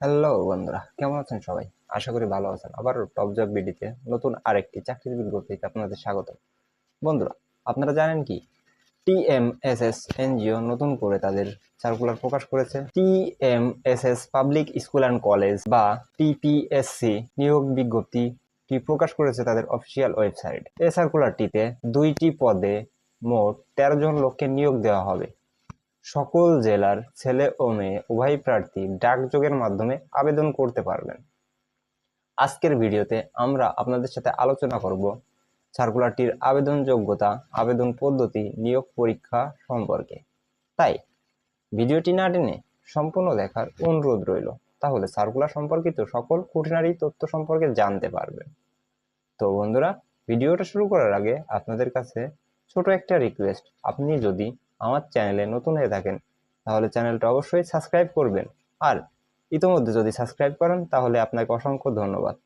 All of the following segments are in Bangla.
হ্যালো বন্ধুরা, কেমন আছেন সবাই? আশা করি ভালো আছেন। আবার টপ জব বিডিতে নতুন আরেকটি চাকরির বিজ্ঞপ্তিতে আপনাদের স্বাগত বন্ধুরা, আপনারা জানেন কি? টিএমএসএস এনজিও নতুন করে তাদের সার্কুলার প্রকাশ করেছে। TMSS public school and college বা টিপিএসসি নিয়োগ বিজ্ঞপ্তি বিজ্ঞপ্তিটি প্রকাশ করেছে তাদের অফিসিয়াল ওয়েবসাইট এই সার্কুলারটিতে দুইটি পদে মোট তেরো জন লোককে নিয়োগ দেওয়া হবে। সকল জেলার ছেলে ও মেয়ে উভয় প্রার্থী ডাকযোগের মাধ্যমে আবেদন করতে পারবেন। আজকের ভিডিওতে আমরা আপনাদের সাথে আলোচনা করব সার্কুলারটির আবেদন যোগ্যতা, আবেদন পদ্ধতি, নিয়োগ পরীক্ষা সম্পর্কে। তাই ভিডিওটি না টেনে সম্পূর্ণ দেখার অনুরোধ রইল, তাহলে সার্কুলার সম্পর্কিত সকল খুঁটিনারি তথ্য সম্পর্কে জানতে পারবেন। তো বন্ধুরা, ভিডিওটা শুরু করার আগে আপনাদের কাছে ছোট একটা রিকোয়েস্ট। আপনি যদি আমার চ্যানেলে নতুন হয়ে থাকেন, তাহলে চ্যানেলটা অবশ্যই সাবস্ক্রাইব করবেন। আর ইতোমধ্যে যদি সাবস্ক্রাইব করেন, তাহলে আপনাকে অসংখ্য ধন্যবাদ।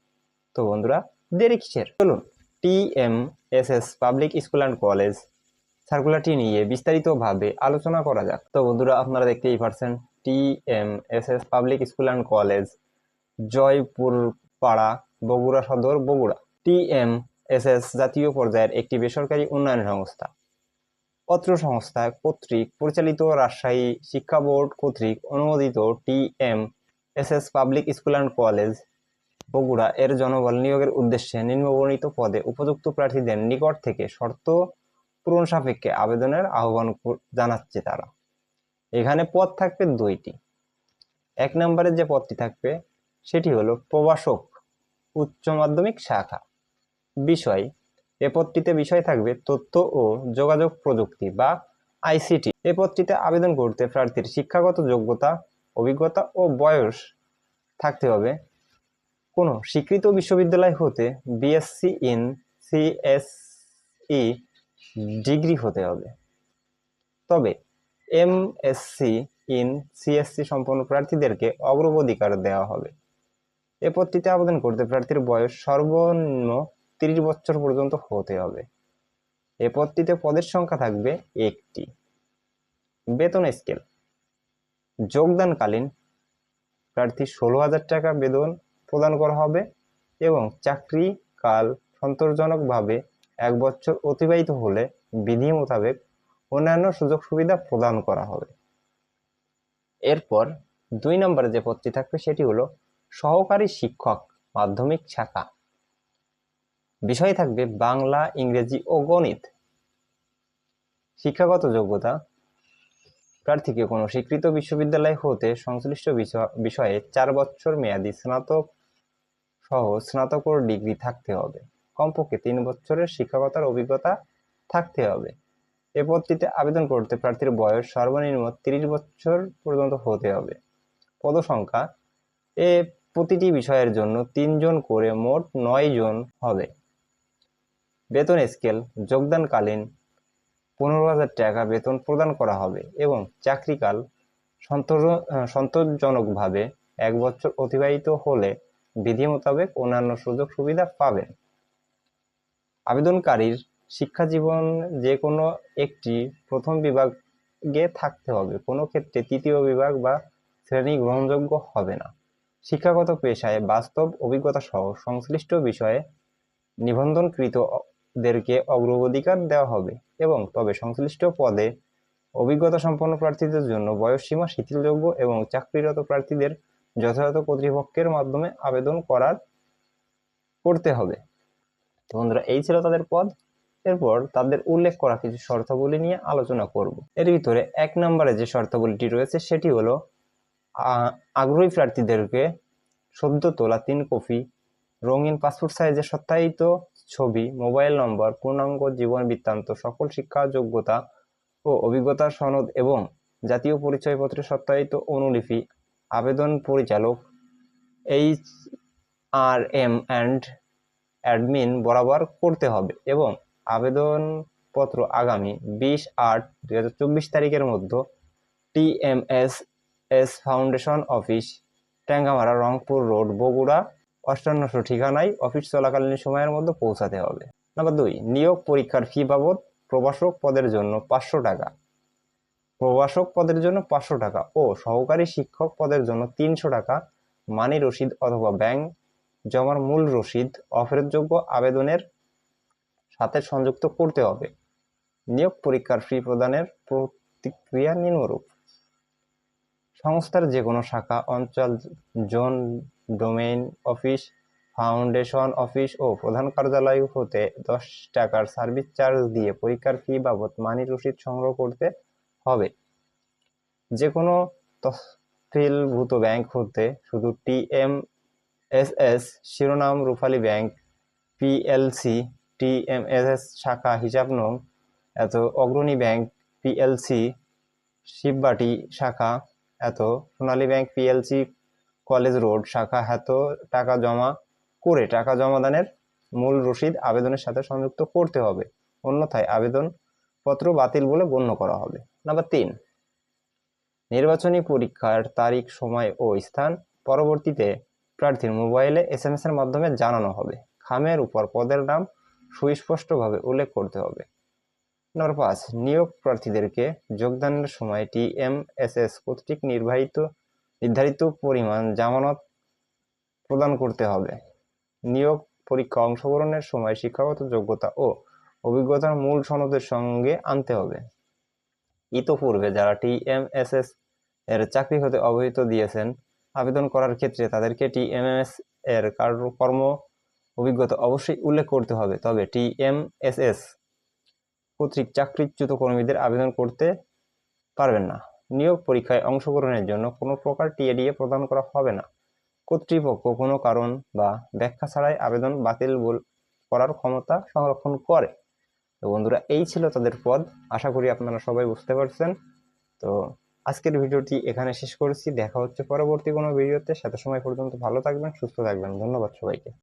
তো বন্ধুরা, দেরি কিসের? চলুন T M S S public school and college সার্কুলারটি নিয়ে বিস্তারিতভাবে আলোচনা করা যাক। তো বন্ধুরা, আপনারা দেখতেই পারছেন T M S S public school and college, Joypur Para, Bogura Sadar, Bogura. T M S S জাতীয় পর্যায়ের একটি বেসরকারি উন্নয়ন সংস্থা। অত্র সংস্থা কর্তৃক পরিচালিত রাজশাহী শিক্ষা বোর্ড কর্তৃক অনুমোদিত T M S S public school and college Bogura এর জনবল নিয়োগের উদ্দেশ্যে নিম্নবর্ণিত পদে উপযুক্ত প্রার্থীদের নিকট থেকে শর্ত পূরণ সাপেক্ষে আবেদনের আহ্বান জানাচ্ছে তারা। এখানে পদ থাকবে দুইটি। এক নম্বরে যে পদটি থাকবে, সেটি হলো প্রবাসক উচ্চ মাধ্যমিক শাখা। বিষয় এ পদটিতে বিষয় থাকবে তথ্য ও যোগাযোগ প্রযুক্তি বা আইসিটি। এ পদটিতে আবেদন করতে প্রার্থীর শিক্ষাগত যোগ্যতা, অভিজ্ঞতা ও বয়স থাকতে হবে। কোনো স্বীকৃত বিশ্ববিদ্যালয় হতে বিএসসি ইন সিএসই ডিগ্রি হতে হবে। তবে এমএসসি ইন সিএসসি সম্পন্ন প্রার্থীদেরকে অগ্রাধিকার দেওয়া হবে। এ পদটিতে আবেদন করতে প্রার্থীর বয়স সর্বনিম্ন তিরিশ বছর পর্যন্ত হতে হবে। এ পদটিতে পদের সংখ্যা থাকবে একটি। বেতন স্কেল যোগদানকালীন প্রার্থী ষোলো হাজার টাকা বেতন প্রদান করা হবে এবং চাকরি কাল সন্তোষজনকভাবে এক বছর অতিবাহিত হলে বিধি মোতাবেক অন্যান্য সুযোগ সুবিধা প্রদান করা হবে। এরপর দুই নম্বরে যে পদটি থাকবে সেটি হলো সহকারী শিক্ষক মাধ্যমিক শাখা। বিষয় থাকবে বাংলা, ইংরেজি ও গণিত। শিক্ষাগত যোগ্যতা, প্রার্থীকে কোনো স্বীকৃত বিশ্ববিদ্যালয় হতে সংশ্লিষ্ট বিষয়- চার বছর মেয়াদি স্নাতক সহ স্নাতকোর ডিগ্রি থাকতে হবে। কমপক্ষে তিন বছরের শিক্ষকতার অভিজ্ঞতা থাকতে হবে। এ পদটিতে আবেদন করতে প্রার্থীর বয়স সর্বনিম্ন তিরিশ বছর পর্যন্ত হতে হবে। পদসংখ্যা, এ প্রতিটি বিষয়ের জন্য তিনজন করে মোট নয় জন হবে। বেতন স্কেল, যোগদানকালীন পনেরো হাজার টাকা বেতন প্রদান করা হবে এবং চাকরিকাল সন্তোষ সন্তোষজনকভাবে এক বছর অতিবাহিত হলে বিধি মোতাবেক অন্যান্য সুযোগ সুবিধা পাবেন। আবেদনকারীর শিক্ষা জীবন যে কোনো একটি প্রথম বিভাগে থাকতে হবে, কোনো ক্ষেত্রে তৃতীয় বিভাগ বা শ্রেণি গ্রহণযোগ্য হবে না। শিক্ষাগত পেশায় বাস্তব অভিজ্ঞতা সহ সংশ্লিষ্ট বিষয়ে নিবন্ধনকৃতদেরকে অগ্রাধিকার দেওয়া হবে এবং তবে সংশ্লিষ্ট পদে অভিজ্ঞতা সম্পন্ন প্রার্থীদের জন্য বয়সসীমা শিথিলযোগ্য এবং চাকরিরত প্রার্থীদের যথাযথ কর্তৃপক্ষের মাধ্যমে আবেদন করার করতে হবে। বন্ধুরা, এই ছিল তাদের পদ। এরপর তাদের উল্লেখ করা কিছু শর্তাবলী নিয়ে আলোচনা করব। এর ভিতরে এক নম্বরে যে শর্তাবলীটি রয়েছে, সেটি হলো আগ্রহী প্রার্থীদেরকে সদ্য তোলা তিন কপি রঙিন পাসপোর্ট সাইজের সত্যায়িত ছবি মোবাইল নম্বর পূর্ণাঙ্গ জীবন বৃত্তান্ত, সকল শিক্ষা, যোগ্যতা ও অভিজ্ঞতা সনদ এবং জাতীয় পরিচয়পত্রের সত্যায়িত অনুলিপি, আবেদন পরিচালক H R M and admin বরাবর করতে হবে এবং আবেদনপত্র আগামী বিশ আট দুই হাজার চব্বিশ তারিখের মধ্যে TMS S foundation office Tangamara, Rangpur road, Bogura অষ্টান্নশো ঠিকানায় অফিস চলাকালীন সময়ের মধ্যে পৌঁছাতে হবে। নাম্বার দুই, নিয়োগ পরীক্ষার ফি বাবদ প্রবাসক পদের জন্য পাঁচশো টাকা। প্রভাষক পদের জন্য পাঁচশো টাকা ও সহকারী শিক্ষক পদের জন্য তিনশো টাকা, মানি রসিদ অথবা ব্যাংক জমার মূল রসিদ, অফেরতযোগ্য আবেদনের সাথে সংযুক্ত করতে হবে। নিয়োগ পরীক্ষার ফি প্রদানের প্রতিক্রিয়া নিম্নরূপ। সংস্থার যে কোনো শাখা, অঞ্চল, zone domain office, foundation office ও প্রধান কার্যালয় হতে দশ টাকার সার্ভিস চার্জ দিয়ে পরীক্ষার ফি বাবদ মানি রসিদ সংগ্রহ করতে হবে। যে কোনো তফসিলভূত ব্যাংক হতে শুধু টিএম এস এস, শিরোনাম রূপালী ব্যাংক পিএলসি টিএমএসএস শাখা, হিসাব নং, এত অগ্রণী ব্যাংক পিএলসি শিববাটি শাখা, এত Sonali bank PLC college road, শাখা হাত, টাকা জমা করে টাকা জমাদানের মূল রসিদ আবেদনের সাথে সংযুক্ত করতে হবে। অন্যথায় আবেদন পত্র বাতিল বলে গণ্য করা হবে। নাম্বার তিন, নির্বাচনী পরীক্ষার তারিখ, সময় ও স্থান পরবর্তীতে প্রার্থীর মোবাইলে এস এম এর মাধ্যমে জানানো হবে। খামের উপর পদের নাম সুস্পষ্টভাবে উল্লেখ করতে হবে। নম্বর পাঁচ নিয়োগ প্রার্থীদেরকে যোগদানের সময় টিএমএসএস কর্তৃক নির্বাহিত নির্ধারিত পরিমাণ জামানত প্রদান করতে হবে। নিয়োগ পরীক্ষা অংশগ্রহণের সময় শিক্ষাগত যোগ্যতা ও অভিজ্ঞতার মূল সনদের সঙ্গে আনতে হবে। ইতোপূর্বে যারা টিএমএসএস এর চাকরি হতে অবহিত দিয়েছেন, আবেদন করার ক্ষেত্রে তাদেরকে টিএমএস এর কর্ম অভিজ্ঞতা অবশ্যই উল্লেখ করতে হবে। তবে টিএমএসএস কর্তৃক চাকরিচ্যুত কর্মীদের আবেদন করতে পারবেন না। নিয়োগ পরীক্ষায় অংশগ্রহণের জন্য কোনো প্রকার টিএডিএ প্রদান করা হবে না। কর্তৃপক্ষ কোনো কারণ বা ব্যাখ্যা ছাড়াই আবেদন বাতিল বল- করার ক্ষমতা সংরক্ষণ করে। তো বন্ধুরা, এই ছিল তাদের পদ। আশা করি আপনারা সবাই বুঝতে পারছেন। তো আজকের ভিডিওটি এখানে শেষ করছি। দেখা হচ্ছে পরবর্তী কোনো ভিডিওতে। সাথে সময় পর্যন্ত ভালো থাকবেন, সুস্থ থাকবেন। ধন্যবাদ সবাইকে।